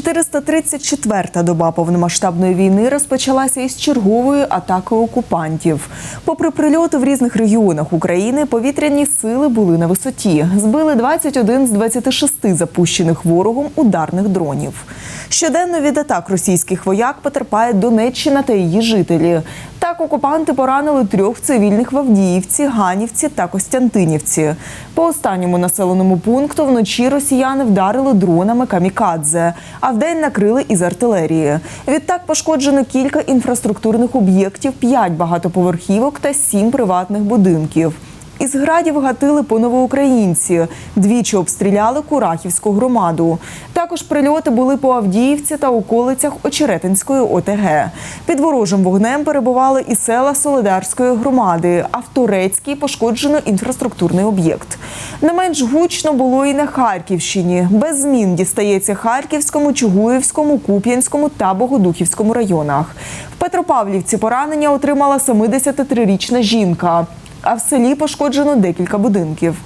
«434-та доба повномасштабної війни розпочалася із чергової атаки окупантів. Попри прильоти в різних регіонах України, повітряні сили були на висоті. Збили 21 з 26 запущених ворогом ударних дронів. Щоденно від атак російських вояк потерпає Донеччина та її жителі. Так окупанти поранили трьох цивільних в Авдіївці, Ганівці та Костянтинівці. По останньому населеному пункту вночі росіяни вдарили дронами камікадзе, а вдень накрили із артилерії. Відтак пошкоджено кілька інфраструктурних об'єктів, п'ять багатоповерхівок та сім приватних будинків. Із градів гатили по новоукраїнці. Двічі обстріляли Курахівську громаду. Також прильоти були по Авдіївці та околицях Очеретинської ОТГ. Під ворожим вогнем перебували і села Солидарської громади, а в Турецькій пошкоджено інфраструктурний об'єкт. Не менш гучно було і на Харківщині. Без змін дістається Харківському, Чугуївському, Куп'янському та Богодухівському районах. В Петропавлівці поранення отримала 73-річна жінка а в селі пошкоджено декілька будинків.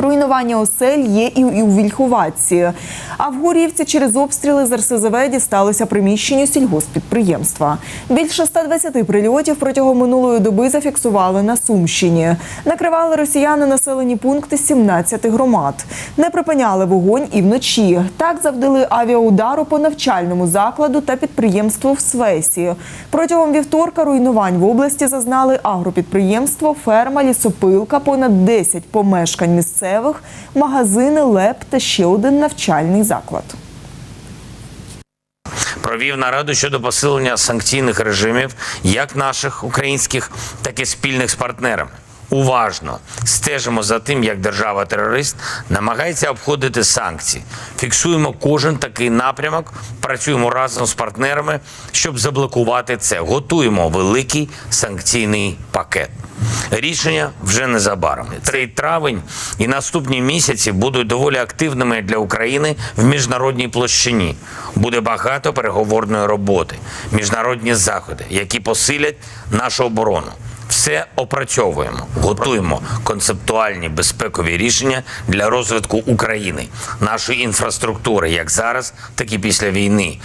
Руйнування осель є і у Вільхуватці. А в Гур'ївці через обстріли з РСЗВ дісталося приміщенню сільгоспідприємства. Більше 120 прильотів протягом минулої доби зафіксували на Сумщині. Накривали росіяни населені пункти 17 громад. Не припиняли вогонь і вночі. Так завдали авіаудару по навчальному закладу та підприємству в Свесі. Протягом вівторка руйнувань в області зазнали агропідприємство, ферма, лісопилка, понад 10 помешкань місцевих, магазини, ЛЕП та ще один навчальний заклад. провів нараду щодо посилення санкційних режимів як наших українських, так і спільних з партнерами. Уважно стежимо за тим, як держава-терорист намагається обходити санкції. Фіксуємо кожен такий напрямок, працюємо разом з партнерами, щоб заблокувати це. Готуємо великий санкційний пакет. Рішення вже незабаром. Цей травень і наступні місяці будуть доволі активними для України в міжнародній площині. Буде багато переговорної роботи, міжнародні заходи, які посилять нашу оборону. Все опрацьовуємо, готуємо концептуальні безпекові рішення для розвитку України, нашої інфраструктури, як зараз, так і після війни.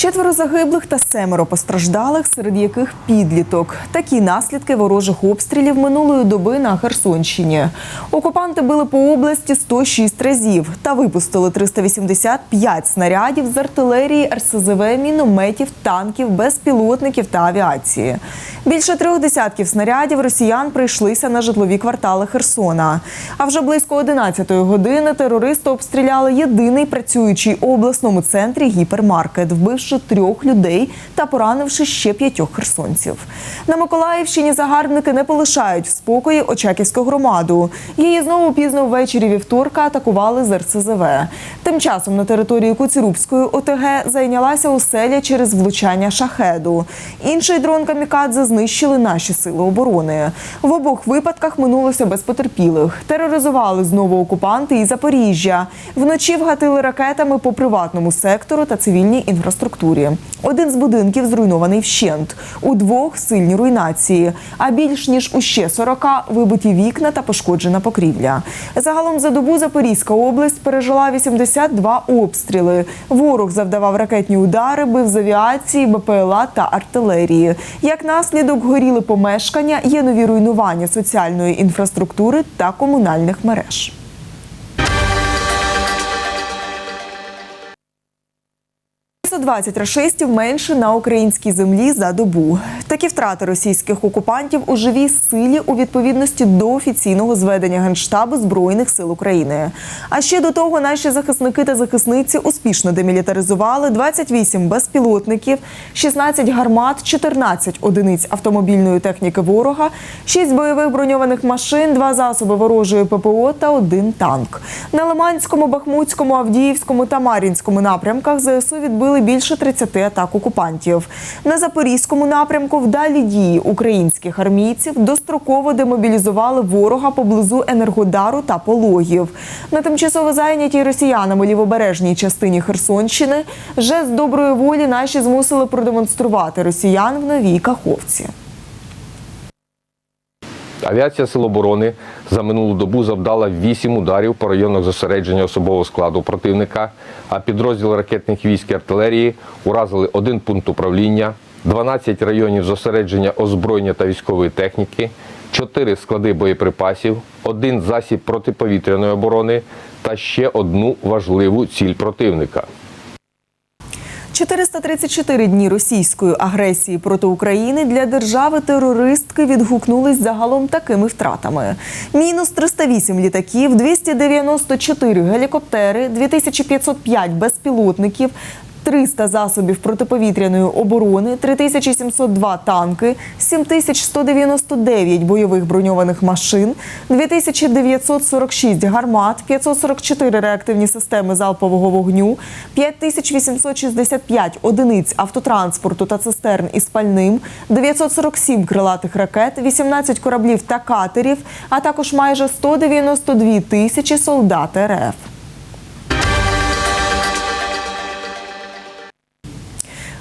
Четверо загиблих та семеро постраждалих, серед яких підліток. Такі наслідки ворожих обстрілів минулої доби на Херсонщині. Окупанти били по області 106 разів та випустили 385 снарядів з артилерії, РСЗВ, мінометів, танків, безпілотників та авіації. Більше трьох десятків снарядів росіян прийшлися на житлові квартали Херсона. А вже близько 11-ї години терористи обстріляли єдиний працюючий у обласному центрі гіпермаркет, вбивши трьох людей та поранивши ще п'ятьох херсонців. На Миколаївщині загарбники не полишають в спокої Очаківську громаду. Її знову пізно ввечері вівторка атакували з РСЗВ. Тим часом на території Куцюрубської ОТГ зайнялася оселя через влучання шахеду. Інший дрон камікадзе знищили наші сили оборони. В обох випадках минулося без потерпілих. Тероризували знову окупанти і Запоріжжя. Вночі вгатили ракетами по приватному сектору та цивільній інфраструктурі. Один з будинків зруйнований вщент. У двох сильні руйнації. А більш ніж у ще 40 вибиті вікна та пошкоджена покрівля. Загалом за добу Запорізька область пережила 82 обстріли. Ворог завдавав ракетні удари, бив з авіації, БПЛА та артилерії. Як наслідок горіли помешкання, є нові руйнування соціальної інфраструктури та комунальних мереж. – 120 рашистів менше на українській землі за добу. Такі втрати російських окупантів у живій силі у відповідності до офіційного зведення Генштабу Збройних сил України. А ще до того наші захисники та захисниці успішно демілітаризували 28 безпілотників, 16 гармат, 14 одиниць автомобільної техніки ворога, 6 бойових броньованих машин, 2 засоби ворожої ППО та один танк. На Лиманському, Бахмутському, Авдіївському та Мар'їнському напрямках ЗСУ відбили більше 30 атак окупантів. На запорізькому напрямку вдалі дії українських армійців достроково демобілізували ворога поблизу Енергодару та Пологів. На тимчасово зайнятій росіянами лівобережній частині Херсонщини вже з доброї волі наші змусили продемонструвати росіян в новій Каховці. Авіація Сил оборони за минулу добу завдала 8 ударів по районах зосередження особового складу противника, а підрозділи ракетних військ і артилерії уразили один пункт управління, 12 районів зосередження озброєння та військової техніки, 4 склади боєприпасів, один засіб протиповітряної оборони та ще одну важливу ціль противника. 434 дні російської агресії проти України для держави-терористки відгукнулись загалом такими втратами: мінус 308 літаків, 294 гелікоптери, 2505 безпілотників. 300 засобів протиповітряної оборони, 3702 танки, 7199 бойових броньованих машин, 2946 гармат, 544 реактивні системи залпового вогню, 5865 одиниць автотранспорту та цистерн із пальним, 947 крилатих ракет, 18 кораблів та катерів, а також майже 192 тисячі солдат РФ.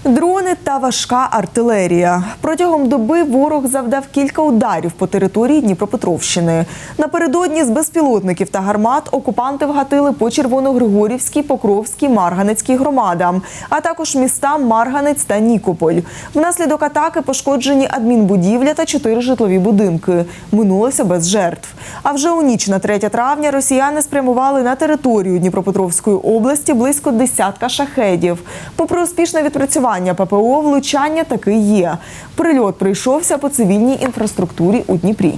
Дрони та важка артилерія. Протягом доби ворог завдав кілька ударів по території Дніпропетровщини. Напередодні з безпілотників та гармат окупанти вгатили по Червоногригорівській, Покровській, Марганецькій громадам, а також містам Марганець та Нікополь. Внаслідок атаки пошкоджені адмінбудівля та чотири житлові будинки. Минулося без жертв. А вже у ніч на 3 травня росіяни спрямували на територію Дніпропетровської області близько десятка шахедів. Попри успішне відпрацювання ППО, влучання таки є. Прильот прийшовся по цивільній інфраструктурі у Дніпрі.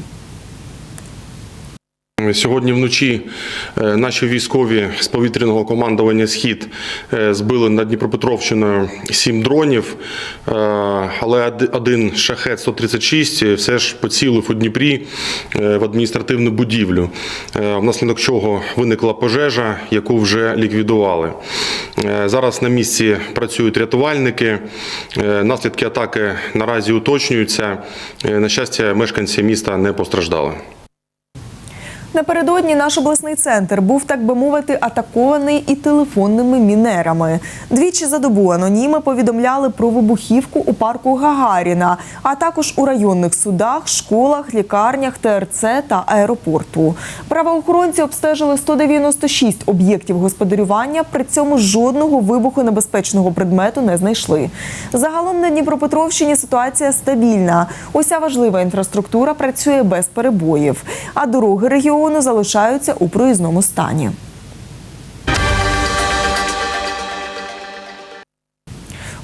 Сьогодні вночі е, наші військові з повітряного командування Схід е, збили над Дніпропетровщиною сім дронів, е, але один шахет 136 все ж поцілив у Дніпрі в адміністративну будівлю, внаслідок чого виникла пожежа, яку вже ліквідували. Зараз на місці працюють рятувальники. Наслідки атаки наразі уточнюються. На щастя, мешканці міста не постраждали. Напередодні наш обласний центр був, так би мовити, атакований і телефонними мінерами. Двічі за добу аноніми повідомляли про вибухівку у парку Гагаріна, а також у районних судах, школах, лікарнях, ТРЦ та аеропорту. Правоохоронці обстежили 196 об'єктів господарювання, при цьому жодного вибухонебезпечного предмету не знайшли. Загалом на Дніпропетровщині ситуація стабільна. Уся важлива інфраструктура працює без перебоїв, а дороги регіону залишаються у проїзному стані.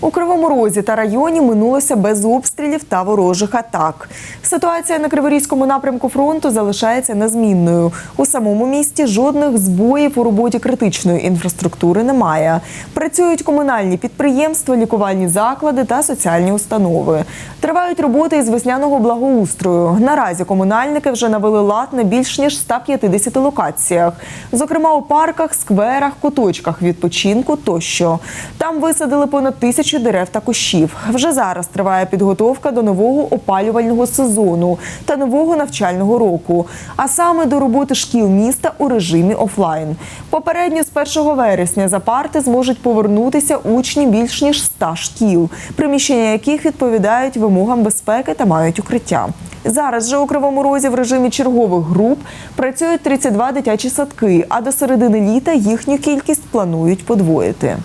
У Кривому Розі та районі минулося без обстрілів та ворожих атак. Ситуація на Криворізькому напрямку фронту залишається незмінною. У самому місті жодних збоїв у роботі критичної інфраструктури немає. Працюють комунальні підприємства, лікувальні заклади та соціальні установи. Тривають роботи із весняного благоустрою. Наразі комунальники вже навели лад на більш ніж 150 локаціях, зокрема у парках, скверах, куточках відпочинку тощо. Там висадили понад тисячу дерев та кущів. Вже зараз триває підготовка до нового опалювального сезону та нового навчального року, а саме до роботи шкіл міста у режимі офлайн. Попередньо з 1 вересня за парти зможуть повернутися учні більш ніж 100 шкіл, приміщення яких відповідають вимогам безпеки та мають укриття. Зараз же у Кривому Розі в режимі чергових груп працюють 32 дитячі садки, а до середини літа їхню кількість планують подвоїти.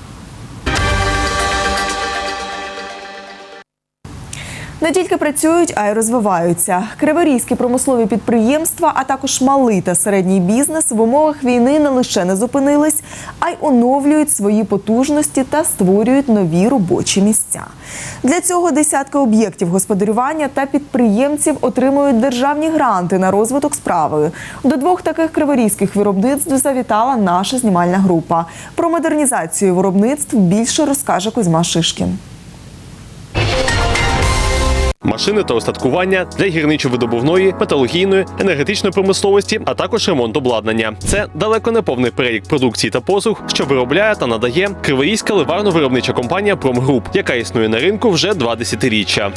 Не тільки працюють, а й розвиваються. Криворізькі промислові підприємства, а також малий та середній бізнес в умовах війни не лише не зупинились, а й оновлюють свої потужності та створюють нові робочі місця. Для цього десятки об'єктів господарювання та підприємців отримують державні гранти на розвиток справи. До двох таких криворізьких виробництв завітала наша знімальна група. Про модернізацію виробництв більше розкаже Кузьма Шишкін. Машини та устаткування для гірничо-видобувної, металургійної, енергетичної промисловості, а також ремонт обладнання. Це далеко не повний перелік продукції та послуг, що виробляє та надає Кривоїська ливарно-виробнича компанія Промгруп, яка існує на ринку вже два десятиріччя.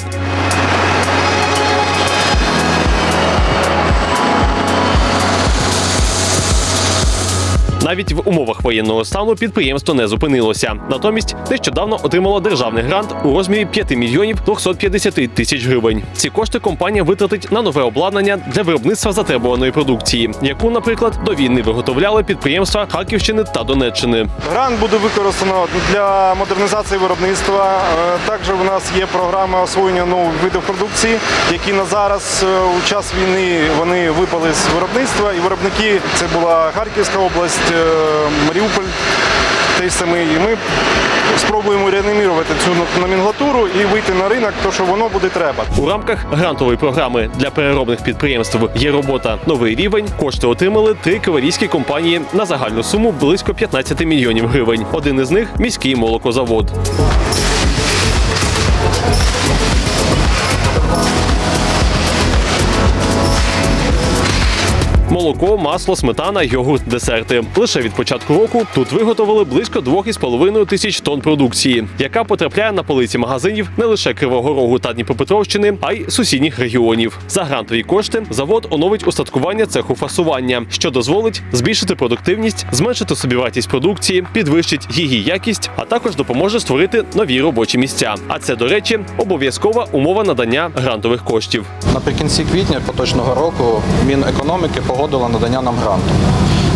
Навіть в умовах воєнного стану підприємство не зупинилося. Натомість нещодавно отримало державний грант у розмірі 5 мільйонів 250 тисяч гривень. Ці кошти компанія витратить на нове обладнання для виробництва затребуваної продукції, яку, наприклад, до війни виготовляли підприємства Харківщини та Донеччини. Грант буде використано для модернізації виробництва. Е, Також у нас є програма освоєння нових видів продукції, які на зараз е, у час війни вони випали з виробництва. І виробники це була Харківська область, Маріуполь. Той самий. І ми спробуємо реанімувати цю номенклатуру і вийти на ринок, то що воно буде треба. У рамках грантової програми для переробних підприємств є робота новий рівень. Кошти отримали три кавалійські компанії на загальну суму близько 15 мільйонів гривень. Один із них міський молокозавод. Молоко, масло, сметана, йогурт, десерти. Лише від початку року тут виготовили близько 2,5 тисяч тонн продукції, яка потрапляє на полиці магазинів не лише Кривого Рогу та Дніпропетровщини, а й сусідніх регіонів. За грантові кошти завод оновить устаткування цеху фасування, що дозволить збільшити продуктивність, зменшити собівартість продукції, підвищить її якість, а також допоможе створити нові робочі місця. А це, до речі, обов'язкова умова надання грантових коштів. Наприкінці квітня поточного року Мінекономіки надання нам гранту.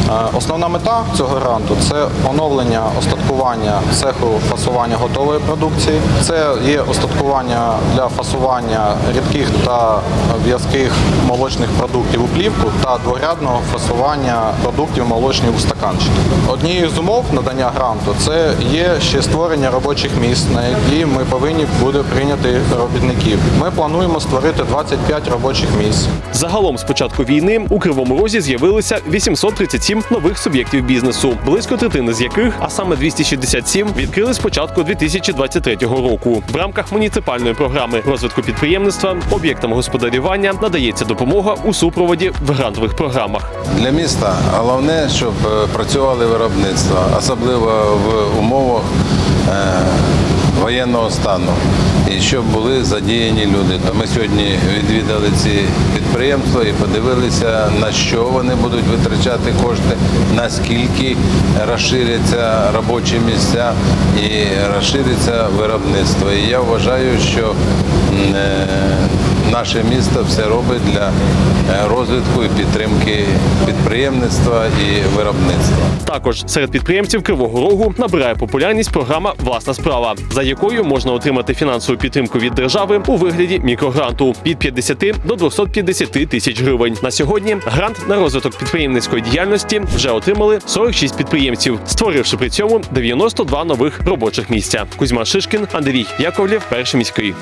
Е, Основна мета цього гранту це оновлення остаткування цеху фасування готової продукції. Це є остаткування для фасування рідких та в'язких молочних продуктів у плівку та дворядного фасування продуктів молочних у стаканчики. Однією з умов надання гранту це є ще створення робочих місць, на які ми повинні буде прийняти робітників. Ми плануємо створити 25 робочих місць. Загалом з початку війни у Кривому Розі з'явилися 837 нових суб'єктів бізнесу, близько третини з яких, а саме 267, відкрили з початку 2023 року. В рамках муніципальної програми розвитку підприємництва об'єктам господарювання надається допомога у супроводі в грантових програмах. Для міста головне, щоб е, працювали виробництва, особливо в умовах е, воєнного стану, і щоб були задіяні люди. То ми сьогодні відвідали ці підприємства і подивилися, на що вони будуть витрачати кошти, наскільки розширяться робочі місця і розшириться виробництво. І я вважаю, що е, наше місто все робить для е, розвитку і підтримки підприємництва і виробництва. Також серед підприємців Кривого Рогу набирає популярність програма Власна справа, за якою можна отримати фінансову підтримку від держави у вигляді мікрогранту від 50 до 250 тисяч гривень. На сьогодні грант на розвиток підприємницької діяльності вже отримали 46 підприємців, створивши при цьому 92 нових робочих місця. Кузьма Шишкін, Андрій Яковлєв, перший міський.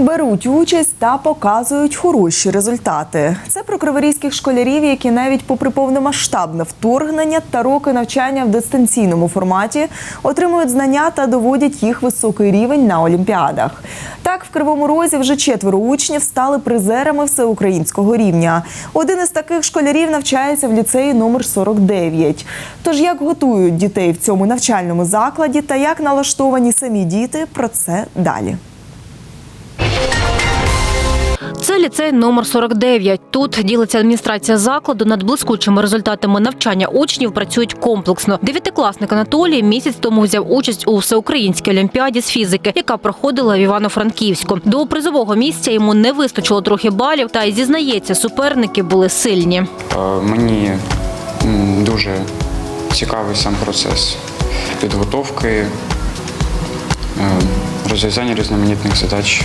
Беруть участь та показують хороші результати. Це про криворізьких школярів, які навіть попри повномасштабне вторгнення та роки навчання в дистанційному форматі отримують знання та доводять їх високий рівень на олімпіадах. Так, в Кривому Розі вже четверо учнів стали призерами всеукраїнського рівня. Один із таких школярів навчається в ліцеї номер 49. Тож як готують дітей в цьому навчальному закладі та як налаштовані самі діти, про це далі. Це ліцей номер 49. Тут ділиться адміністрація закладу. Над блискучими результатами навчання учнів працюють комплексно. Дев'ятикласник Анатолій місяць тому взяв участь у всеукраїнській олімпіаді з фізики, яка проходила в Івано-Франківську. До призового місця йому не вистачило трохи балів, та й зізнається, суперники були сильні. Е, Мені дуже цікавий сам процес підготовки, е, розв'язання різноманітних задач.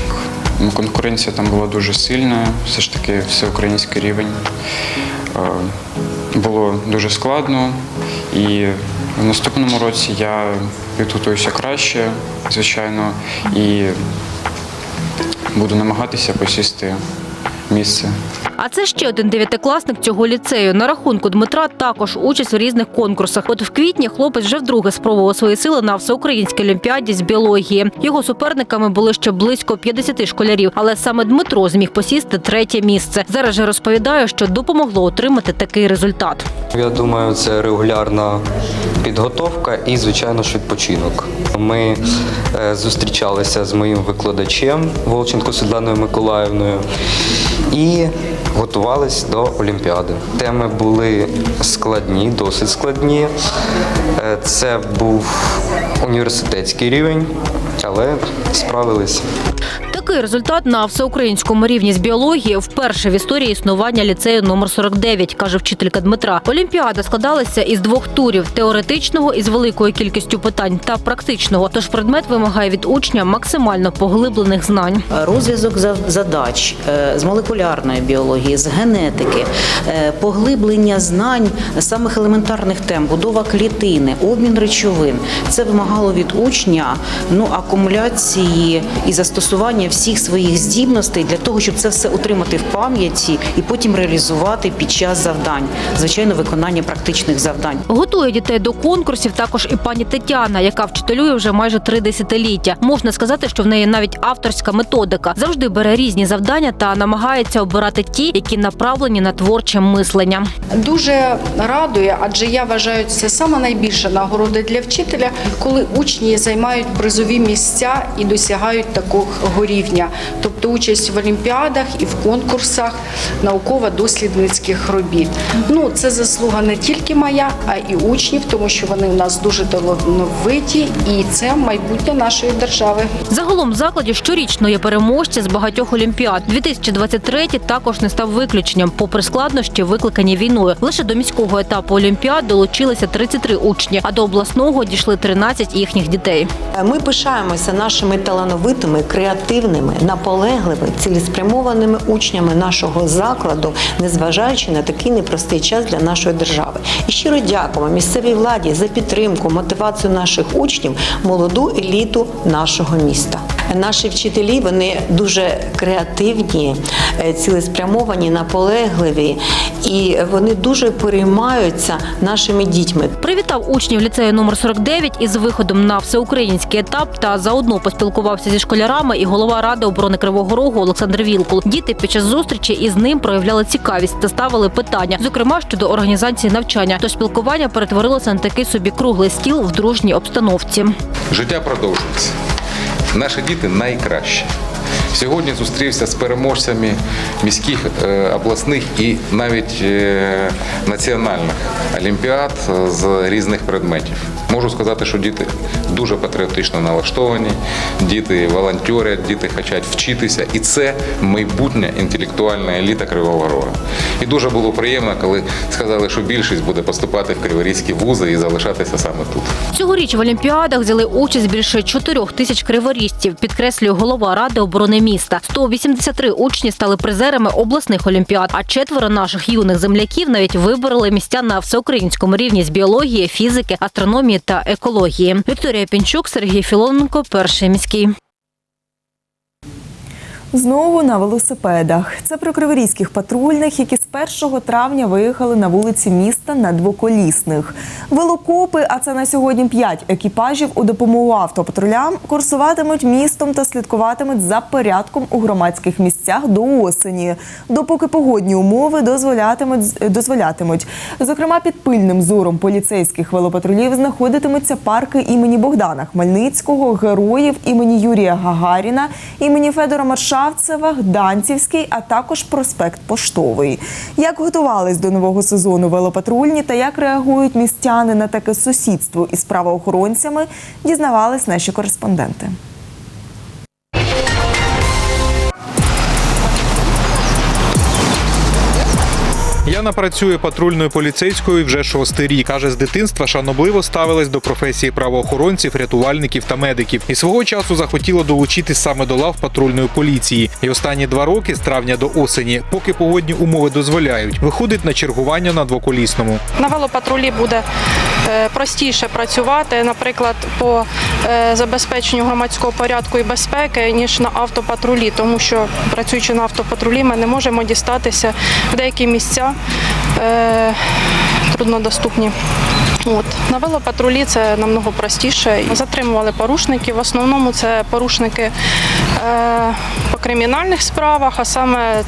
М, Конкуренція там була дуже сильна, все ж таки всеукраїнський рівень. Е, Було дуже складно, і в наступному році я підготуюся краще, звичайно, і буду намагатися посісти місце А це ще один дев'ятикласник цього ліцею. На рахунку Дмитра також участь в різних конкурсах. От в квітні хлопець вже вдруге спробував свої сили на всеукраїнській олімпіаді з біології. Його суперниками були ще близько 50 школярів, але саме Дмитро зміг посісти третє місце. Зараз же розповідає, що допомогло отримати такий результат. Я думаю, це регулярна підготовка і, звичайно ж, відпочинок. Ми е, зустрічалися з моїм викладачем Волченко Світланою Миколаївною і готувались до Олімпіади. Теми були складні, досить складні. Е, Це був університетський рівень, але справились. Такий результат на всеукраїнському рівні з біології вперше в історії існування ліцею номер 49, каже вчителька Дмитра. Олімпіада складалася із двох турів: теоретичного із великою кількістю питань та практичного. Тож предмет вимагає від учня максимально поглиблених знань. розв'язок задач е, з молекулярної біології, з генетики, е, поглиблення знань самих елементарних тем, будова клітини, обмін речовин. Це вимагало від учня ну, акумуляції і застосування всіх своїх здібностей для того, щоб це все утримати в пам'яті і потім реалізувати під час завдань, звичайно, виконання практичних завдань. Готує дітей до конкурсів також і пані Тетяна, яка вчителює вже майже три десятиліття. Можна сказати, що в неї навіть авторська методика завжди бере різні завдання та намагається обирати ті, які направлені на творче мислення. Дуже радує, адже я вважаю, це саме найбільша нагорода для вчителя, коли учні займають призові місця і досягають такого рівня, тобто участь в олімпіадах і в конкурсах науково-дослідницьких робіт. Ну це заслуга не тільки моя, а і учнів, тому що вони у нас дуже талановиті, і це майбутнє нашої держави. Загалом в закладі щорічно є переможці з багатьох олімпіад. 2023 також не став виключенням, попри складнощі, викликані війною. Лише до міського етапу олімпіад долучилися 33 учні, а до обласного дійшли 13 їхніх дітей. Ми пишаємося нашими талановитими, креативними, наполегливими, цілеспрямованими учнями нашого закладу, незважаючи на такий непростий час для нашої держави. І щиро дякуємо місцевій владі за підтримку, мотивацію наших учнів, молоду еліту нашого міста. Наші вчителі вони дуже креативні, е, цілеспрямовані, наполегливі, і вони дуже переймаються нашими дітьми. Привітав учнів ліцею номер 49 із виходом на всеукраїнський етап та заодно поспілкувався зі школярами і голова ради оборони Кривого Рогу Олександр Вілкул. Діти під час зустрічі із ним проявляли цікавість та ставили питання, зокрема щодо організації навчання. Тож спілкування перетворилося на такий собі круглий стіл в дружній обстановці. Життя продовжується. Наші діти найкращі. Сьогодні зустрівся з переможцями міських, е, обласних і навіть е, національних олімпіад е, з різних предметів. Можу сказати, що діти дуже патріотично налаштовані, діти волонтерять, діти хочуть вчитися, і це майбутня інтелектуальна еліта Кривого Рога. І дуже було приємно, коли сказали, що більшість буде поступати в криворізькі вузи і залишатися саме тут. Цьогоріч в олімпіадах взяли участь більше 4 тисяч криворіжців, підкреслює голова ради оборони міста. 183 учні стали призерами обласних олімпіад, а четверо наших юних земляків навіть вибороли місця на всеукраїнському рівні з біології, фізики, астрономії та екології. Вікторія Пінчук, Сергій Філоненко, перший міський. Знову на велосипедах. Це про криворізьких патрульних, які з 1 травня виїхали на вулиці міста на двоколісних. Велокопи, а це на сьогодні 5 екіпажів у допомогу автопатрулям, курсуватимуть містом та слідкуватимуть за порядком у громадських місцях до осені, допоки погодні умови дозволятимуть дозволятимуть. Зокрема, під пильним зором поліцейських велопатрулів знаходитимуться парки імені Богдана Хмельницького, героїв імені Юрія Гагаріна, імені Федора Маршавцева, Гданцівський, а також проспект Поштовий. Як готувались до нового сезону велопатрульні та як реагують містяни на таке сусідство із правоохоронцями, дізнавались наші кореспонденти. Яна працює патрульною поліцейською вже шостий рік. Каже, з дитинства шанобливо ставилась до професії правоохоронців, рятувальників та медиків. І свого часу захотіла долучитись саме до лав патрульної поліції. І останні два роки, з травня до осені, поки погодні умови дозволяють, виходить на чергування на двоколісному. На велопатрулі буде простіше працювати, наприклад, по е, забезпеченню громадського порядку і безпеки, ніж на автопатрулі, тому що працюючи на автопатрулі, ми не можемо дістатися в деякі місця е, труднодоступні. От. На велопатрулі це намного простіше. Затримували порушників. В основному це порушники е, по кримінальних справах, а саме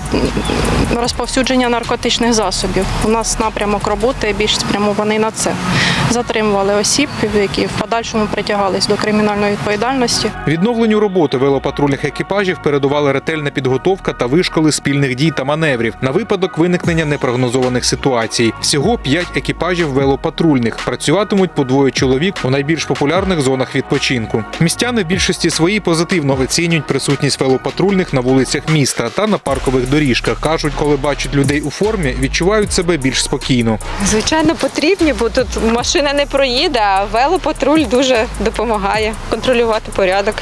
розповсюдження наркотичних засобів. У нас напрямок роботи більш спрямований на це. Затримували осіб, які в подальшому притягались до кримінальної відповідальності. Відновленню роботи велопатрульних екіпажів передувала ретельна підготовка та вишколи спільних дій та маневрів на випадок виникнення непрогнозованих ситуацій. Всього п'ять екіпажів велопатрульних працюватимуть по двоє чоловік у найбільш популярних зонах відпочинку. Містяни в більшості своїй позитивно оцінюють присутність велопатрульних на вулицях міста та на паркових доріжках. кажуть, коли бачать людей у формі, відчувають себе більш спокійно. Звичайно, потрібні, бо тут машина не проїде, а велопатруль дуже допомагає контролювати порядок,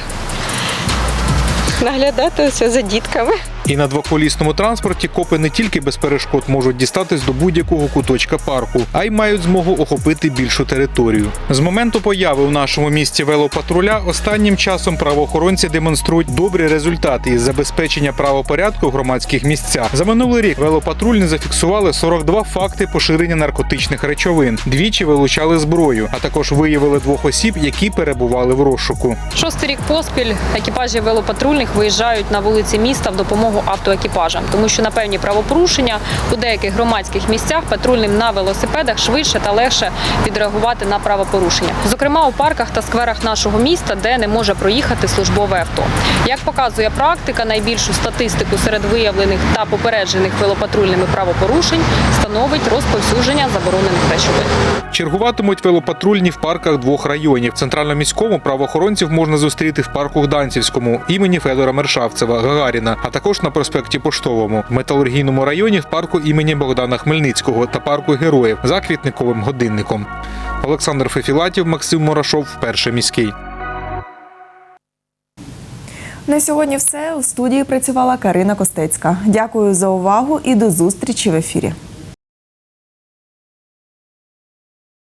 наглядати все за дітками. І на двоколісному транспорті копи не тільки без перешкод можуть дістатись до будь-якого куточка парку, а й мають змогу охопити більшу територію. З моменту появи у нашому місті велопатруля останнім часом правоохоронці демонструють добрі результати із забезпечення правопорядку в громадських місцях. За минулий рік велопатрульні зафіксували 42 факти поширення наркотичних речовин. Двічі вилучали зброю, а також виявили двох осіб, які перебували в розшуку. Шостий рік поспіль екіпажі велопатрульних виїжджають на вулиці міста в допомогу автоекіпажам, тому що на певні правопорушення у деяких громадських місцях патрульним на велосипедах швидше та легше відреагувати на правопорушення. Зокрема, у парках та скверах нашого міста, де не може проїхати службове авто. Як показує практика, найбільшу статистику серед виявлених та попереджених велопатрульними правопорушень становить розповсюдження заборонених речовин. Чергуватимуть велопатрульні в парках двох районів. Центрально-міському правоохоронців можна зустріти в парку Гданцівському імені Федора Мершавцева Гагаріна, а також на проспекті Поштовому, в металургійному районі парку імені Богдана Хмельницького та парку Героїв за квітниковим годинником. Олександр Фефілатів, Максим Мурашов, перший міський. На сьогодні все у студії працювала Карина Костецька. Дякую за увагу і до зустрічі в ефірі.